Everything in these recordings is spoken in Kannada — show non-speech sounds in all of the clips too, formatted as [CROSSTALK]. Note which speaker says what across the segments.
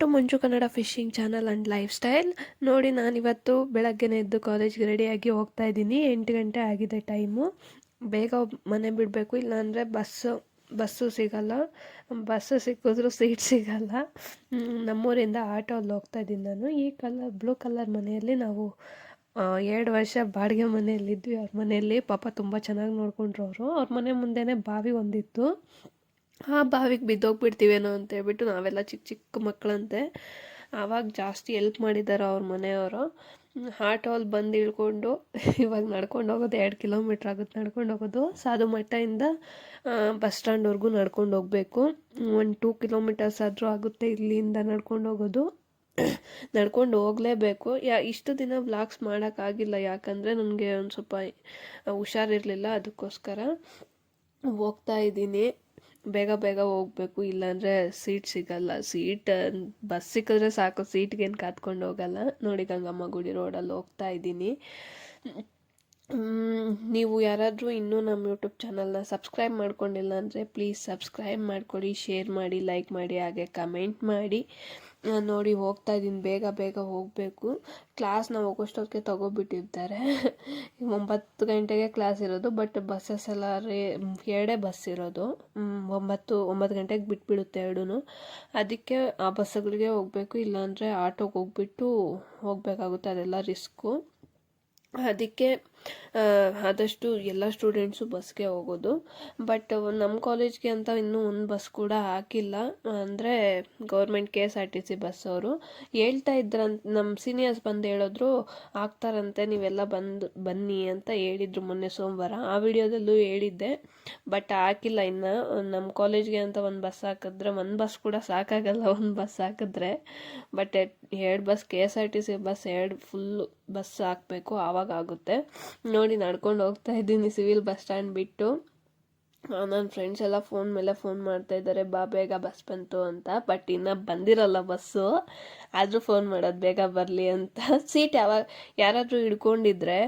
Speaker 1: To Manju Kannada fishing channel and life style. ನೋಡಿ, ನಾನಿವತ್ತು ಬೆಳಗ್ಗೆನೇ ಎದ್ದು ಕಾಲೇಜ್ಗೆ ರೆಡಿಯಾಗಿ ಹೋಗ್ತಾ ಇದ್ದೀನಿ. ಎಂಟು ಗಂಟೆ ಆಗಿದೆ ಟೈಮು ಬೇಗ ಮನೆ ಬಿಡಬೇಕು. ಇಲ್ಲಾಂದರೆ ಬಸ್ಸು ಬಸ್ಸು ಸಿಗಲ್ಲ. ಬಸ್ಸು ಸಿಕ್ಕಿದ್ರು ಸೀಟ್ ಸಿಗಲ್ಲ. ನಮ್ಮೂರಿಂದ ಆಟೋಲ್ಲಿ ಹೋಗ್ತಾ ಇದ್ದೀನಿ ನಾನು. ಈ ಕಲರ್ ಬ್ಲೂ ಕಲರ್ ಮನೆಯಲ್ಲಿ ನಾವು ಎರಡು ವರ್ಷ ಬಾಡಿಗೆ ಮನೆಯಲ್ಲಿದ್ವಿ ಅವ್ರ ಮನೆಯಲ್ಲಿ ಪಾಪ ತುಂಬ ಚೆನ್ನಾಗಿ ನೋಡ್ಕೊಂಡ್ರು ಅವರು. ಅವ್ರ ಮನೆ ಮುಂದೆನೇ ಬಾವಿ ಒಂದಿತ್ತು. ಆ ಬಾವಿಗೆ ಬಿದ್ದೋಗ್ಬಿಡ್ತೀವೇನೋ ಅಂತ ಹೇಳ್ಬಿಟ್ಟು ನಾವೆಲ್ಲ ಚಿಕ್ಕ ಚಿಕ್ಕ ಮಕ್ಕಳಂತೆ. ಆವಾಗ ಜಾಸ್ತಿ ಎಲ್ಪ್ ಮಾಡಿದ್ದಾರೆ ಅವ್ರ ಮನೆಯವರು. ಆಟೋಲ್ಲಿ ಬಂದು ಇಳ್ಕೊಂಡು [LAUGHS] ಇವಾಗ ನಡ್ಕೊಂಡು ಹೋಗೋದು ಎರಡು ಕಿಲೋಮೀಟ್ರ್ ಆಗುತ್ತೆ ನಡ್ಕೊಂಡು ಹೋಗೋದು. ಸಾಧು ಮಠದಿಂದ ಬಸ್ ಸ್ಟ್ಯಾಂಡ್ವರೆಗೂ ನಡ್ಕೊಂಡು ಹೋಗಬೇಕು. ಒಂದು ಟೂ ಕಿಲೋಮೀಟರ್ಸ್ ಆದರೂ ಆಗುತ್ತೆ ಇಲ್ಲಿಂದ ನಡ್ಕೊಂಡು ಹೋಗೋದು. [CLEARS THROAT] ನಡ್ಕೊಂಡು ಹೋಗಲೇಬೇಕು. ಯಾ, ಇಷ್ಟು ದಿನ ವ್ಲಾಗ್ಸ್ ಮಾಡೋಕ್ಕಾಗಿಲ್ಲ ಯಾಕಂದರೆ ನನಗೆ ಒಂದು ಸ್ವಲ್ಪ ಹುಷಾರಿರಲಿಲ್ಲ ಅದಕ್ಕೋಸ್ಕರ ಹೋಗ್ತಾ ಇದ್ದೀನಿ. ಬೇಗ ಬೇಗ ಹೋಗ್ಬೇಕು, ಇಲ್ಲಾಂದರೆ ಸೀಟ್ ಸಿಗಲ್ಲ. ಸೀಟ್ ಬಸ್ ಸಿಕ್ಕಿದ್ರೆ ಸಾಕು. ಸೀಟ್ಗೇನು ಕಾತ್ಕೊಂಡು ಹೋಗಲ್ಲ. ನೋಡಿ ಗಂಗಮ್ಮ ಗುಡಿ ರೋಡಲ್ಲಿ ಹೋಗ್ತಾ ಇದ್ದೀನಿ. ನೀವು ಯಾರಾದರೂ ಇನ್ನೂ ನಮ್ಮ ಯೂಟ್ಯೂಬ್ ಚಾನಲ್ನ ಸಬ್ಸ್ಕ್ರೈಬ್ ಮಾಡ್ಕೊಂಡಿಲ್ಲ ಅಂದರೆ ಪ್ಲೀಸ್ ಸಬ್ಸ್ಕ್ರೈಬ್ ಮಾಡಿಕೊಡಿ ಶೇರ್ ಮಾಡಿ ಲೈಕ್ ಮಾಡಿ, ಹಾಗೆ ಕಮೆಂಟ್ ಮಾಡಿ. ನೋಡಿ ಹೋಗ್ತಾ ಇದ್ದೀನಿ. ಬೇಗ ಬೇಗ ಹೋಗಬೇಕು. ಕ್ಲಾಸ್ನ ಹೋಗೋಷ್ಟೊತ್ತಿಗೆ ತಗೋಬಿಟ್ಟಿರ್ತಾರೆ. [LAUGHS] ಒಂಬತ್ತು ಗಂಟೆಗೆ ಕ್ಲಾಸ್ ಇರೋದು ಬಟ್ ಬಸ್ಸಸ್ ಎಲ್ಲ ರೇ ಎರಡೇ ಬಸ್ ಇರೋದು. ಒಂಬತ್ತು ಒಂಬತ್ತು ಗಂಟೆಗೆ ಬಿಟ್ಬಿಡುತ್ತೆ ಎರಡೂ ಅದಕ್ಕೆ ಆ ಬಸ್ಸುಗಳಿಗೆ ಹೋಗಬೇಕು, ಇಲ್ಲಾಂದರೆ ಆಟೋಗೆ ಹೋಗ್ಬಿಟ್ಟು ಹೋಗಬೇಕಾಗುತ್ತೆ. ಅದೆಲ್ಲ ರಿಸ್ಕು ಅದಕ್ಕೆ ಆದಷ್ಟು ಎಲ್ಲ ಸ್ಟೂಡೆಂಟ್ಸು ಬಸ್ಗೆ ಹೋಗೋದು. ಬಟ್ ನಮ್ಮ ಕಾಲೇಜ್ಗೆ ಅಂತ ಇನ್ನೂ ಒಂದು ಬಸ್ ಕೂಡ ಹಾಕಿಲ್ಲ. ಅಂದರೆ government K S R T C bus ಅವರು. ಹೇಳ್ತಾ ಇದ್ರಂತ ನಮ್ಮ ಸೀನಿಯರ್ಸ್ ಬಂದು ಹೇಳಿದ್ರು ಹಾಕ್ತಾರಂತೆ ನೀವೆಲ್ಲ ಬಂದು, ಬನ್ನಿ ಅಂತ ಹೇಳಿದ್ರು ಮೊನ್ನೆ ಸೋಮವಾರ. ಆ ವಿಡಿಯೋದಲ್ಲೂ ಹೇಳಿದ್ದೆ. ಬಟ್ ಹಾಕಿಲ್ಲ ಇನ್ನು. ನಮ್ಮ ಕಾಲೇಜ್ಗೆ ಅಂತ ಒಂದು ಬಸ್ ಹಾಕಿದ್ರೆ, ಒಂದು ಬಸ್ ಕೂಡ ಸಾಕಾಗಲ್ಲ, ಒಂದು ಬಸ್ ಹಾಕಿದ್ರೆ. ಬಟ್ ಎರಡು bus K S R T C bus ಎರಡು ಫುಲ್ಲು ಬಸ್ ಹಾಕಬೇಕು. ಆವಾಗ ಆಗುತ್ತೆ. ನೋಡಿ ನಡ್ಕೊಂಡು ಹೋಗ್ತಾ ಇದ್ದೀನಿ ಸಿವಿಲ್ ಬಸ್ ಸ್ಟ್ಯಾಂಡ್ ಬಿಟ್ಟು. ನನ್ನ ಫ್ರೆಂಡ್ಸ್ ಎಲ್ಲ ಫೋನ್ ಮೇಲೆ ಫೋನ್ ಮಾಡ್ತಾ ಇದ್ದಾರೆ ಬಾ ಬೇಗ ಬಸ್ ಬಂತು ಅಂತ. ಬಟ್ ಇನ್ನು ಬಂದಿರಲ್ಲ ಬಸ್ಸು ಆದರೂ ಫೋನ್ ಮಾಡೋದು ಬೇಗ ಬರಲಿ ಅಂತ. ಸೀಟ್ ಯಾವಾಗ, ಯಾರಾದರೂ ಹಿಡ್ಕೊಂಡಿದ್ರೆ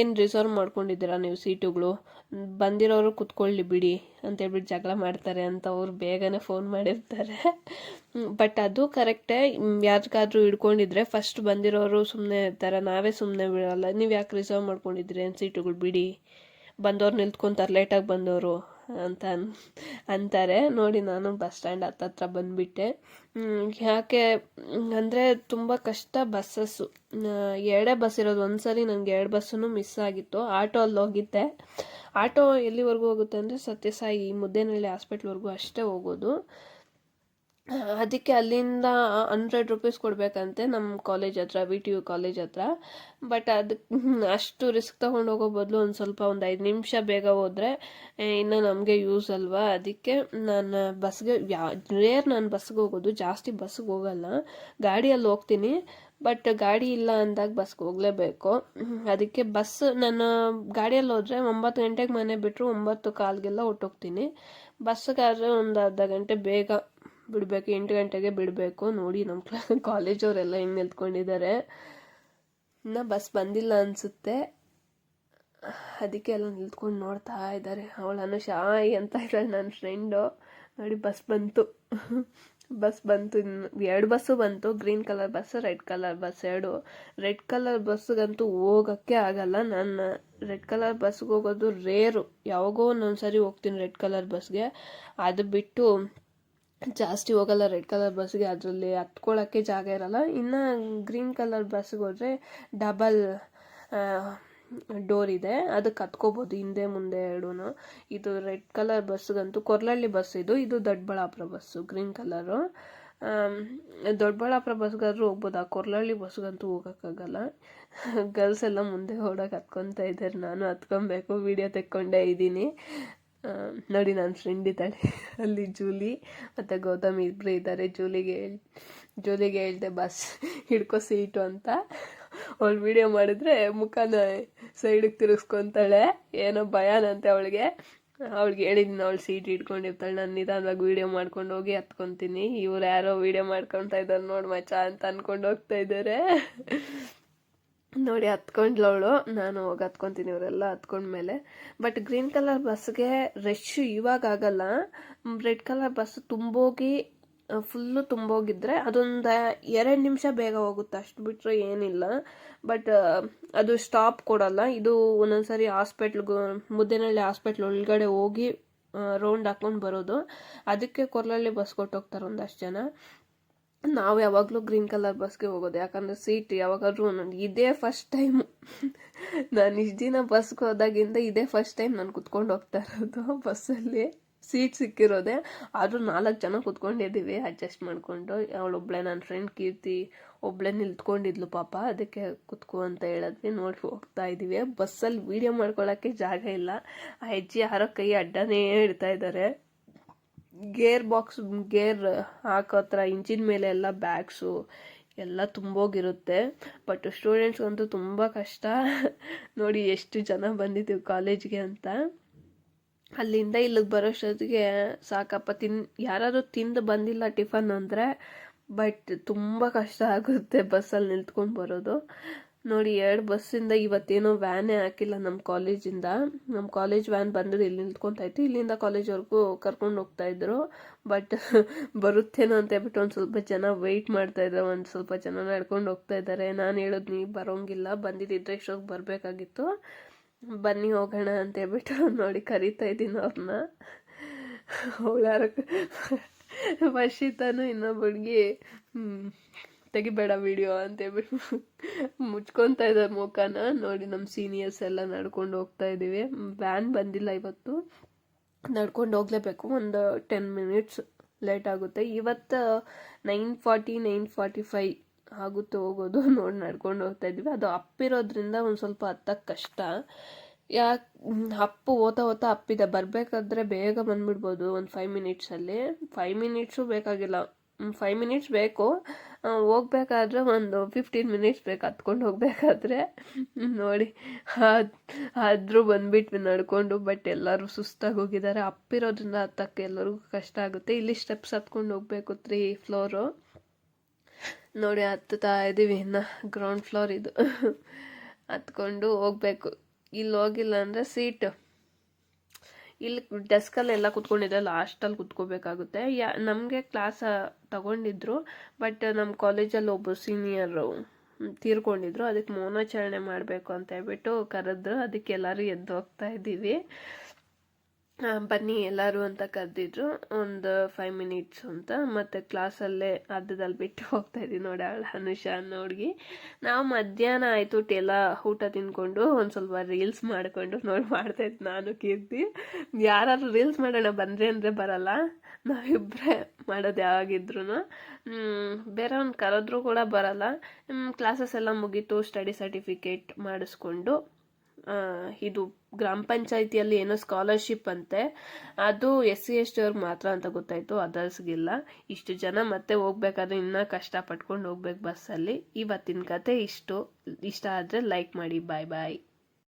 Speaker 1: ಏನು ರಿಸರ್ವ್ ಮಾಡ್ಕೊಂಡಿದ್ದೀರಾ ನೀವು ಸೀಟುಗಳು ಬಂದಿರೋರು ಕುತ್ಕೊಳ್ಳಿ ಬಿಡಿ ಅಂತೇಳ್ಬಿಟ್ಟು ಜಗಳ ಮಾಡ್ತಾರೆ ಅಂತ ಅವ್ರು ಬೇಗನೆ ಫೋನ್ ಮಾಡಿರ್ತಾರೆ. ಬಟ್ ಅದು ಕರೆಕ್ಟೇ ಯಾರಿಗಾದ್ರೂ ಹಿಡ್ಕೊಂಡಿದ್ರೆ ಫಸ್ಟ್ ಬಂದಿರೋರು ಸುಮ್ಮನೆ ಇರ್ತಾರೆ, ನಾವೇ ಸುಮ್ಮನೆ ಬಿಡೋಲ್ಲ. ನೀವು ಯಾಕೆ ರಿಸರ್ವ್ ಮಾಡ್ಕೊಂಡಿದ್ರಿ ಏನು ಸೀಟುಗಳು ಬಿಡಿ? ಬಂದವ್ರು ನಿಂತ್ಕೊಂತಾರೆ ಲೇಟಾಗಿ ಬಂದವರು ಅಂತ ಅಂತಾರೆ. ನೋಡಿ ನಾನು ಬಸ್ ಸ್ಟ್ಯಾಂಡ್ ಹತ್ತತ್ರ ಬಂದುಬಿಟ್ಟೆ. ಯಾಕೆ ಅಂದರೆ ತುಂಬ ಕಷ್ಟ ಬಸ್ಸಸ್ಸು ಎರಡೇ ಬಸ್ ಇರೋದು. ಒಂದು ಸರಿ ನನಗೆ ಎರಡು ಬಸ್ಸೂ ಮಿಸ್ ಆಗಿತ್ತು. ಆಟೋ ಅಲ್ಲಿ ಹೋಗಿದ್ದೆ. ಆಟೋ ಎಲ್ಲಿವರೆಗೂ ಹೋಗುತ್ತೆ ಅಂದರೆ ಸತ್ಯಸಾಯಿ ಮುದ್ದೇನಹಳ್ಳಿ ಹಾಸ್ಪಿಟ್ಲ್ವರೆಗೂ ಅಷ್ಟೇ ಹೋಗೋದು. ಅದಕ್ಕೆ ಅಲ್ಲಿಂದ ಹಂಡ್ರೆಡ್ ರುಪೀಸ್ ಕೊಡಬೇಕಂತೆ ನಮ್ಮ ಕಾಲೇಜ್ ಹತ್ರ ವಿ ಟಿ ಯು ಕಾಲೇಜ್ ಹತ್ರ. ಬಟ್ ಅದಕ್ಕೆ ಅಷ್ಟು ರಿಸ್ಕ್ ತೊಗೊಂಡು ಹೋಗೋ ಬದಲು ಒಂದು ಸ್ವಲ್ಪ ಒಂದು ಐದು ನಿಮಿಷ ಬೇಗ ಹೋದರೆ ಇನ್ನು ನಮಗೆ ಯೂಸ್ ಅಲ್ವಾ? ಅದಕ್ಕೆ ನಾನು ಬಸ್ಗೆ ಯಾ ರೇರ್ ನಾನು ಬಸ್ಗೆ ಹೋಗೋದು, ಜಾಸ್ತಿ ಬಸ್ಗೆ ಹೋಗಲ್ಲ. ಗಾಡಿಯಲ್ಲಿ ಹೋಗ್ತೀನಿ ಬಟ್ ಗಾಡಿ ಇಲ್ಲ ಅಂದಾಗ ಬಸ್ಗೆ ಹೋಗಲೇಬೇಕು. ಅದಕ್ಕೆ ಬಸ್ ನಾನು ಗಾಡಿಯಲ್ಲಿ ಹೋದರೆ ಒಂಬತ್ತು ಗಂಟೆಗೆ ಮನೆ ಬಿಟ್ಟರು ಒಂಬತ್ತು ಕಾಲ್ಗೆಲ್ಲ ಹೊಟ್ಟೋಗ್ತೀನಿ ಬಸ್ಗಾದ್ರೆ ಒಂದು ಅರ್ಧ ಗಂಟೆ ಬೇಗ ಬಿಡಬೇಕು, ಎಂಟು ಗಂಟೆಗೆ ಬಿಡಬೇಕು ನೋಡಿ ನಮ್ಮ ಕ್ಲಾ ಕಾಲೇಜವರೆಲ್ಲ ಹಿಂಗೆ ನಿಂತ್ಕೊಂಡಿದ್ದಾರೆ. ಇನ್ನು ಬಸ್ ಬಂದಿಲ್ಲ ಅನಿಸುತ್ತೆ. ಅದಕ್ಕೆ ಎಲ್ಲ ನಿಂತ್ಕೊಂಡು ನೋಡ್ತಾ ಇದ್ದಾರೆ. ಅವಳು ಶಾಯಿ ಅಂತ ಇದ್ದಾಳೆ ನನ್ನ ಫ್ರೆಂಡು ನೋಡಿ ಬಸ್ ಬಂತು. ಬಸ್ ಬಂತು ಎರಡು ಬಸ್ಸು ಬಂತು. Green colour bus red colour bus ಎರಡು. ರೆಡ್ ಕಲರ್ ಬಸ್ಸಿಗಂತೂ ಹೋಗೋಕ್ಕೆ ಆಗಲ್ಲ. ನಾನು ರೆಡ್ ಕಲರ್ ಬಸ್ಗೆ ಹೋಗೋದು ರೇರು ಯಾವಾಗೋ ಒಂದೊಂದು ಸರಿ ಹೋಗ್ತೀನಿ ರೆಡ್ ಕಲರ್ ಬಸ್ಗೆ ಅದು ಬಿಟ್ಟು ಜಾಸ್ತಿ ಹೋಗಲ್ಲ, ರೆಡ್ ಕಲರ್ ಬಸ್ಗೆ ಅದರಲ್ಲಿ ಹತ್ಕೊಳ್ಳೋಕ್ಕೆ ಜಾಗ ಇರಲ್ಲ. ಇನ್ನು ಗ್ರೀನ್ ಕಲರ್ ಬಸ್ಗೆ ಹೋದರೆ ಡಬಲ್ ಡೋರ್ ಇದೆ. ಅದಕ್ಕೆ ಹತ್ಕೋಬೋದು, ಹಿಂದೆ ಮುಂದೆ ಎರಡೂ ಇದು ರೆಡ್ ಕಲರ್ ಬಸ್ಗಂತೂ ಕೊರ್ಲಳ್ಳಿ ಬಸ್ ಇದು. ಇದು Doddaballapur bus, green colour. Doddaballapur ಬಸ್ಗಾದ್ರೂ ಹೋಗ್ಬೋದು. ಆ ಕೊರ್ಲಳ್ಳಿ ಬಸ್ಗಂತೂ ಹೋಗೋಕ್ಕಾಗಲ್ಲ. ಗರ್ಲ್ಸ್ ಎಲ್ಲ ಮುಂದೆ ಓಡೋಕೆ ಹತ್ಕೊತಾ ಇದ್ದಾರೆ. ನಾನು ಹತ್ಕೊಬೇಕು, ವಿಡಿಯೋ ತೆಕ್ಕೊಂಡೇ ಇದ್ದೀನಿ. ನೋಡಿ ನನ್ನ ಫ್ರೆಂಡ್ ಇದ್ದಾಳೆ. ಅಲ್ಲಿ ಜೂಲಿ ಮತ್ತು ಗೌತಮ್ ಇಬ್ಬರು ಇದ್ದಾರೆ ಜೂಲಿಗೆ ಹೇಳ್, ಜೂಲಿಗೆ ಹೇಳಿದೆ, ಬಸ್, ಹಿಡ್ಕೋ ಸೀಟು ಅಂತ. ಅವಳು ವಿಡಿಯೋ ಮಾಡಿದ್ರೆ ಮುಖನ ಸೈಡಿಗೆ ತಿರುಗಿಸ್ಕೊತಾಳೆ. ಏನೋ ಭಯನಂತೆ ಅವಳಿಗೆ. ಅವಳಿಗೆ ಹೇಳಿದ್ದೀನಿ ಅವಳು ಸೀಟ್ ಇಟ್ಕೊಂಡಿರ್ತಾಳೆ ನಾನು ನಿಧಾನವಾಗಿ ವೀಡಿಯೋ ಮಾಡ್ಕೊಂಡು ಹೋಗಿ ಹತ್ಕೊತೀನಿ. ಇವ್ರು ಯಾರೋ ವೀಡಿಯೋ ಮಾಡ್ಕೊತಾ ಇದ್ದಾರೆ ನೋಡಿ ಮಚ್ಚ ಅಂತ ಅಂದ್ಕೊಂಡು ಹೋಗ್ತಾ ಇದ್ದಾರೆ ನೋಡಿ, ಹತ್ಕೊಂಡ್ಲವಳು. ನಾನು ಹೋಗಿ ಹತ್ಕೊತೀನಿ, ಇವರೆಲ್ಲ ಹತ್ಕೊಂಡ್ಮೇಲೆ. ಬಟ್ ಗ್ರೀನ್ ಕಲರ್ ಬಸ್ಗೆ ರಶ್ ಇವಾಗ ಆಗಲ್ಲ. ರೆಡ್ ಕಲರ್ ಬಸ್ ತುಂಬೋಗಿ ಫುಲ್ಲು ತುಂಬೋಗಿದ್ರೆ ಅದೊಂದು ಎರಡು ನಿಮಿಷ ಬೇಗ ಹೋಗುತ್ತೆ. ಅಷ್ಟು ಬಿಟ್ಟರೆ ಏನಿಲ್ಲ. ಬಟ್ ಅದು ಸ್ಟಾಪ್ ಕೊಡಲ್ಲ. ಇದು ಒಂದೊಂದ್ಸರಿ ಹಾಸ್ಪಿಟ್ಲ್ಗೂ ಮುದ್ದೇನಹಳ್ಳಿ ಹಾಸ್ಪಿಟ್ಲ್ ಒಳಗಡೆ ಹೋಗಿ ರೌಂಡ್ ಹಾಕೊಂಡು ಬರೋದು. ಅದಕ್ಕೆ ಕೊರಲಲ್ಲಿ ಬಸ್ ಕೊಟ್ಟೋಗ್ತಾರೆ ಒಂದಷ್ಟು ಜನ. ನಾವು ಯಾವಾಗಲೂ ಗ್ರೀನ್ ಕಲರ್ ಬಸ್ಗೆ ಹೋಗೋದು, ಯಾಕಂದರೆ ಸೀಟ್ ಯಾವಾಗಾದ್ರೂ ಒಂದೊಂದು, ಇದೇ ಫಸ್ಟ್ ಟೈಮು ನಾನು ಇಷ್ಟು ದಿನ ಬಸ್ಗೆ ಹೋದಾಗಿಂದ ಇದೇ ಫಸ್ಟ್ ಟೈಮ್ ನಾನು ಕುತ್ಕೊಂಡು ಹೋಗ್ತಾ ಇರೋದು ಬಸ್ಸಲ್ಲಿ. ಸೀಟ್ ಸಿಕ್ಕಿರೋದೆ, ಆದರೂ ನಾಲ್ಕು ಜನ ಕುತ್ಕೊಂಡಿದ್ದೀವಿ ಅಡ್ಜಸ್ಟ್ ಮಾಡಿಕೊಂಡು. ಅವಳೊಬ್ಳೆ ನನ್ನ ಫ್ರೆಂಡ್ ಕೀರ್ತಿ, ಒಬ್ಳೆ ನಿಲ್ತ್ಕೊಂಡಿದ್ಲು ಪಾಪ, ಅದಕ್ಕೆ ಕುತ್ಕೋ ಅಂತ ಹೇಳಿದ್ವಿ. ನೋಡಿ ಹೋಗ್ತಾ ಇದ್ದೀವಿ ಬಸ್ಸಲ್ಲಿ ವೀಡಿಯೋ ಮಾಡ್ಕೊಳ್ಳೋಕ್ಕೆ ಜಾಗ ಇಲ್ಲ. ಆ ಹೆಜ್ಜೆ ಯಾರೋ ಕೈ ಅಡ್ಡನೇ ಇಡ್ತಾ ಇದ್ದಾರೆ ಗೇರ್ ಬಾಕ್ಸ್, ಗೇರ್ ಹಾಕೋ ಹತ್ರ ಇಂಜಿನ್ ಮೇಲೆ ಎಲ್ಲ ಬ್ಯಾಗ್ಸು ಎಲ್ಲ ತುಂಬೋಗಿರುತ್ತೆ. ಬಟ್ ಸ್ಟೂಡೆಂಟ್ಸ್ಗಂತೂ ತುಂಬ ಕಷ್ಟ. ನೋಡಿ ಎಷ್ಟು ಜನ ಬಂದಿದ್ದೀವಿ ಕಾಲೇಜ್ಗೆ ಅಂತ. ಅಲ್ಲಿಂದ ಇಲ್ಲಿಗೆ ಬರೋಷ್ಟೊತ್ತಿಗೆ ಸಾಕಪ್ಪ, ತಿನ್, ಯಾರಾದರೂ ತಿಂದು ಬಂದಿಲ್ಲ ಟಿಫನ್ ಅಂದರೆ, ಬಟ್ ತುಂಬ ಕಷ್ಟ ಆಗುತ್ತೆ ಬಸ್ಸಲ್ಲಿ ನಿಂತ್ಕೊಂಡು ಬರೋದು. ನೋಡಿ, ಎರಡು ಬಸ್ಸಿಂದ ಇವತ್ತೇನೋ ವ್ಯಾನೇ ಹಾಕಿಲ್ಲ ನಮ್ಮ ಕಾಲೇಜಿಂದ. ನಮ್ಮ ಕಾಲೇಜ್ ವ್ಯಾನ್ ಬಂದರೆ ಇಲ್ಲಿ ನಿಂತ್ಕೊತಾ ಇತ್ತು. ಇಲ್ಲಿಂದ ಕಾಲೇಜ್ವರೆಗೂ ಕರ್ಕೊಂಡು ಹೋಗ್ತಾಯಿದ್ರು ಬಟ್ [LAUGHS] ಬರುತ್ತೇನೋ ಅಂತ ಹೇಳ್ಬಿಟ್ಟು ಒಂದು ಸ್ವಲ್ಪ ಜನ ವೆಯ್ಟ್ ಮಾಡ್ತಾ ಇದ್ದಾರೆ ಒಂದು ಸ್ವಲ್ಪ ಜನ ನಡ್ಕೊಂಡು ಹೋಗ್ತಾ ಇದ್ದಾರೆ. ನಾನು ಹೇಳೋದು ನೀವು ಬರೋಂಗಿಲ್ಲ. ಬಂದಿದ್ದಿದ್ರೆ ಇಷ್ಟೊಂದು ಬರಬೇಕಾಗಿತ್ತು. ಬನ್ನಿ ಹೋಗೋಣ ಅಂತ ಹೇಳ್ಬಿಟ್ಟು [LAUGHS] ನೋಡಿ ಕರಿತಾ ಇದ್ದೀನಿ ಅವ್ರನ್ನ [LAUGHS] ಅವಳಾರ ವರ್ಷಿತಾನು ಇನ್ನೊಬ್ಬ ಹುಡುಗಿ ತೆಗಿಬೇಡ ವಿಡಿಯೋ ಅಂತೇಳ್ಬಿಟ್ಟು ಮುಚ್ಕೊತಾ ಇದ್ದಾರೆ ಮುಖನ. ನೋಡಿ ನಮ್ಮ ಸೀನಿಯರ್ಸ್ ಎಲ್ಲ ನಡ್ಕೊಂಡು ಹೋಗ್ತಾ ಇದ್ದೀವಿ. ವ್ಯಾನ್ ಬಂದಿಲ್ಲ ಇವತ್ತು. ನಡ್ಕೊಂಡು ಹೋಗ್ಲೇಬೇಕು. ಒಂದು ಟೆನ್ ಮಿನಿಟ್ಸ್ ಲೇಟ್ ಆಗುತ್ತೆ. ಇವತ್ತು nine forty nine forty five ಆಗುತ್ತೆ ಹೋಗೋದು. [LAUGHS] ನೋಡಿ ನಡ್ಕೊಂಡು ಹೋಗ್ತಾ ಇದ್ವಿ ಅದು ಅಪ್ಪಿರೋದ್ರಿಂದ ಒಂದು ಸ್ವಲ್ಪ ಹತ್ತಕ್ಕೆ ಕಷ್ಟ. ಯಾಕೆ, ಅಪ್ಪು ಓದ್ತಾ ಓದ್ತಾ ಅಪ್ಪಿದೆ. ಬರಬೇಕಾದ್ರೆ ಬೇಗ ಬಂದ್ಬಿಡ್ಬೋದು ಒಂದು ಫೈವ್ ಮಿನಿಟ್ಸಲ್ಲಿ ಫೈವ್ ಮಿನಿಟ್ಸು ಬೇಕಾಗಿಲ್ಲ. ಫೈವ್ ಮಿನಿಟ್ಸ್ ಬೇಕು. ಹೋಗ್ಬೇಕಾದ್ರೆ ಒಂದು ಫಿಫ್ಟೀನ್ ಮಿನಿಟ್ಸ್ ಬೇಕು. ಹತ್ಕೊಂಡು ಹೋಗ್ಬೇಕಾದ್ರೆ. ನೋಡಿ. ಆದರೂ ಬಂದ್ಬಿಟ್ವಿ ನಡ್ಕೊಂಡು ಬಟ್ ಎಲ್ಲರೂ ಸುಸ್ತಾಗಿ ಹೋಗಿದ್ದಾರೆ. ಅಪ್ಪಿರೋದ್ರಿಂದ ಹತ್ತಕ್ಕೆ ಎಲ್ಲರಿಗೂ ಕಷ್ಟ ಆಗುತ್ತೆ. ಇಲ್ಲಿ ಸ್ಟೆಪ್ಸ್ ಹತ್ಕೊಂಡು ಹೋಗ್ಬೇಕು ತ್ರೀ ಫ್ಲೋರು ನೋಡಿ, ಹತ್ತುತ್ತಾ ಇದ್ದೀವಿ ಇನ್ನು ಗ್ರೌಂಡ್ ಫ್ಲೋರ್ ಇದು. ಹತ್ಕೊಂಡು ಹೋಗ್ಬೇಕು. ಇಲ್ಲಿ ಹೋಗಿಲ್ಲ ಅಂದರೆ ಸೀಟ್ ಇಲ್ಲಿ ಡೆಸ್ಕಲ್ಲೆಲ್ಲ ಕುತ್ಕೊಂಡಿದ್ದೆ ಲಾಸ್ಟಲ್ಲಿ ಕುತ್ಕೋಬೇಕಾಗುತ್ತೆ. ಯಾ, ನಮಗೆ ಕ್ಲಾಸ್ ತಗೊಂಡಿದ್ರು ಬಟ್ ನಮ್ಮ ಕಾಲೇಜಲ್ಲಿ ಒಬ್ಬರು ಸೀನಿಯರು ತೀರ್ಕೊಂಡಿದ್ರು. ಅದಕ್ಕೆ ಮೌನಾಚರಣೆ ಮಾಡಬೇಕು ಅಂತ ಹೇಳ್ಬಿಟ್ಟು ಕರೆದ್ರು. ಅದಕ್ಕೆ ಎಲ್ಲರೂ ಎದ್ದು ಹೋಗ್ತಾ ಇದ್ದೀವಿ. ಬನ್ನಿ, ಎಲ್ಲರೂ ಅಂತ ಕರೆದಿದ್ರು. ಒಂದು ಫೈವ್ ಮಿನಿಟ್ಸ್ ಅಂತ. ಮತ್ತು ಕ್ಲಾಸಲ್ಲೇ ಅರ್ಧದಲ್ಲಿ ಬಿಟ್ಟು ಹೋಗ್ತಾ ಇದ್ದೀನಿ ನೋಡಿ ಅವಳು, ಅನುಷಾ ಅನ್ನೋ ಹುಡುಗಿ. ನಾವು ಮಧ್ಯಾಹ್ನ ಆಯಿತು ಎಲ್ಲ ಊಟ ತಿನ್ಕೊಂಡು, ಒಂದು ಸ್ವಲ್ಪ ರೀಲ್ಸ್ ಮಾಡಿಕೊಂಡು ನೋಡಿ ಮಾಡ್ತಾಯಿದ್ದು ನಾನು, ಕೀರ್ತಿ. ಯಾರಾದ್ರೂ ರೀಲ್ಸ್ ಮಾಡೋಣ, ಬಂದರೆ ಅಂದರೆ ಬರಲ್ಲ. ನಾವಿಬ್ಬರೇ ಮಾಡೋದು ಯಾವಾಗಿದ್ರು ಬೇರೆಯವ್ನ ಕರೆದ್ರೂ ಕೂಡ ಬರಲ್ಲ. ಕ್ಲಾಸಸ್ ಎಲ್ಲ ಮುಗೀತು ಸ್ಟಡಿ ಸರ್ಟಿಫಿಕೇಟ್ ಮಾಡಿಸ್ಕೊಂಡು. ಇದು ಗ್ರಾಮ ಪಂಚಾಯಿತಿಯಲ್ಲಿ ಏನೋ ಸ್ಕಾಲರ್ಶಿಪ್ ಅಂತೆ. ಅದು ಎಸ್ ಸಿ ಎಸ್ ಟಿ ಅವ್ರಿಗೆ ಮಾತ್ರ ಅಂತ ಗೊತ್ತಾಯಿತು, ಅದರ್ಸ್ಗಿಲ್ಲ. ಇಷ್ಟು ಜನ ಮತ್ತೆ ಹೋಗ್ಬೇಕಾದ್ರೆ ಇನ್ನೂ ಕಷ್ಟ ಪಟ್ಕೊಂಡು ಹೋಗ್ಬೇಕು ಬಸ್ಸಲ್ಲಿ. ಇವತ್ತಿನ ಕತೆ ಇಷ್ಟು. ಇಷ್ಟ ಆದರೆ ಲೈಕ್ ಮಾಡಿ ಬಾಯ್ ಬಾಯ್